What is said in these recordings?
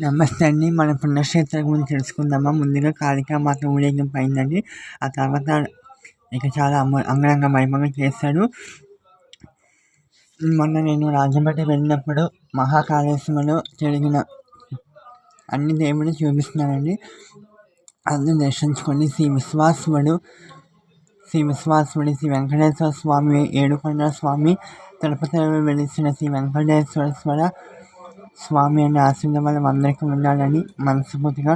నమస్తే అండి మన పుణ్యక్షేత్రం గురించి తెలుసుకుందామా? ముందుగా కాళికామాత ఊరేగింపు అయిందండి. ఆ తర్వాత ఇక చాలా అమ్మ అంగరంగ వైభవంగా చేస్తాడు. మొన్న నేను రాజంపేట వెళ్ళినప్పుడు మహాకాళేశ్వరంలో జరిగిన అన్ని దేవుడు చూపిస్తున్నానండి అందరూ దర్శించుకొని శ్రీ విశ్వాసుడు శ్రీ విశ్వాసుడి శ్రీ వెంకటేశ్వర స్వామి ఏడుకొండ స్వామి తిరుపతిలో వెలిసిన శ్రీ వెంకటేశ్వర స్వామి అనే ఆశీర్వాదం అందరికీ ఉండాలని మనస్ఫూర్తిగా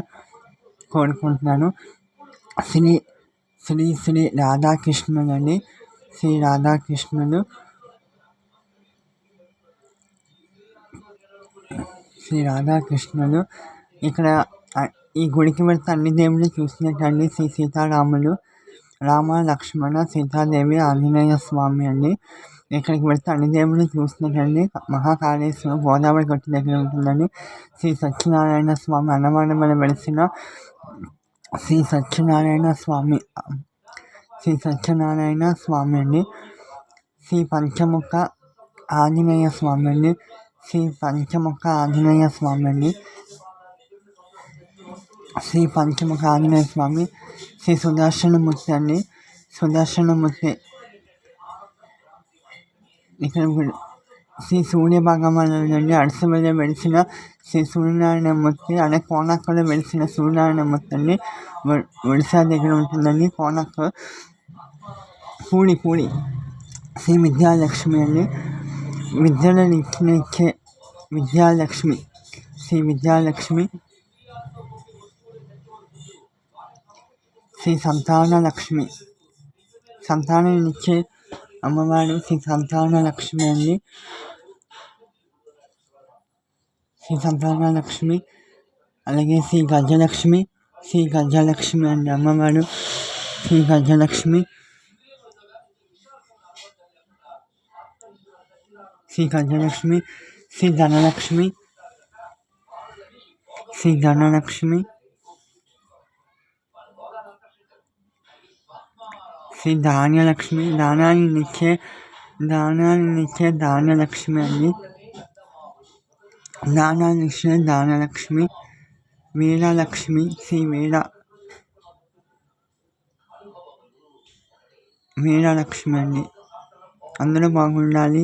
కోరుకుంటున్నాను. శ్రీ శ్రీ శ్రీ రాధాకృష్ణుడు అండి శ్రీ రాధాకృష్ణుడు శ్రీ రాధాకృష్ణుడు ఇక్కడ ఈ గుడికి వెళ్తే అన్ని దేవుళ్ళు చూసినట్టండి. శ్రీ సీతారాములు రామ లక్ష్మణ సీతాదేవి ఆంజనేయ స్వామి అండి. ఎక్కడికి వెళ్తే అన్ని దేవుళ్ళు మహాకాళేశ్వరం గోదావరి గట్టు దగ్గర ఉంటుందండి. శ్రీ సత్యనారాయణ స్వామి అన్నవరంలో వెలిసిన శ్రీ సత్యనారాయణ స్వామి శ్రీ సత్యనారాయణ స్వామి అండి. శ్రీ పంచముఖ ఆంజనేయ స్వామి అండి. శ్రీ పంచముఖ ఆంజనేయ స్వామి అండి. శ్రీ పంచముఖ ఆంజనేయ స్వామి. శ్రీ సుదర్శనమూర్తి అండి. సుదర్శనమూర్తి श्री सूर्य भगवान अड़समें मेरी श्री सूर्यनारायण मूर्ति अने को मेरी सूर्यनारायण मूर्ति वैसा दी को पूरी पूरी श्री विद्यालक्ष्मी अभी विद्यालक्ष्मी श्री विद्यालक्ष्मी, श्री सताना लक्ष्मी सताना అమ్మవారు శ్రీ సంతాన లక్ష్మి అండి శ్రీ సంతాన లక్ష్మి అలాగే శ్రీ గజలక్ష్మి శ్రీ గజలక్ష్మి అండి అమ్మవారు శ్రీ గజలక్ష్మి శ్రీ గజలక్ష్మి శ్రీ ధనలక్ష్మి శ్రీ ధనలక్ష్మి శ్రీ ధాన్యలక్ష్మి దానాన్ని నిచ్చే దానాన్ని నిచ్చే ధాన్యలక్ష్మి అండి దానాన్ని ఇచ్చే దానలక్ష్మి వీరలక్ష్మి శ్రీ వీర వీరలక్ష్మి అండి అందరూ బాగుండాలి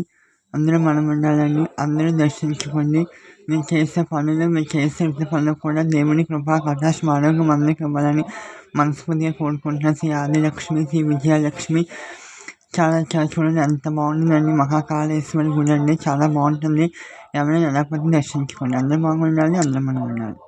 అందరూ మనం ఉండాలని అందరూ దర్శించుకోండి మీరు చేసే పనులు మీరు చేసే ఇంటి పనులు కూడా దేవుని కృపా కటాక్షం ఆరోగ్యం అందరికి ఇవ్వాలని మనస్ఫూర్తిగా కోరుకుంటున్నాను శ్రీ ఆదిలక్ష్మి శ్రీ విజయలక్ష్మి. చాలా చాలా చూడండి ఎంత బాగుంటుందండి. మహాకాళేశ్వరి గుడి అండి. చాలా బాగుంటుంది. ఎవరైనా వెళ్ళకపోతే దర్శించుకోండి. అందరూ బాగుండాలి అందరూ మనం ఉండాలి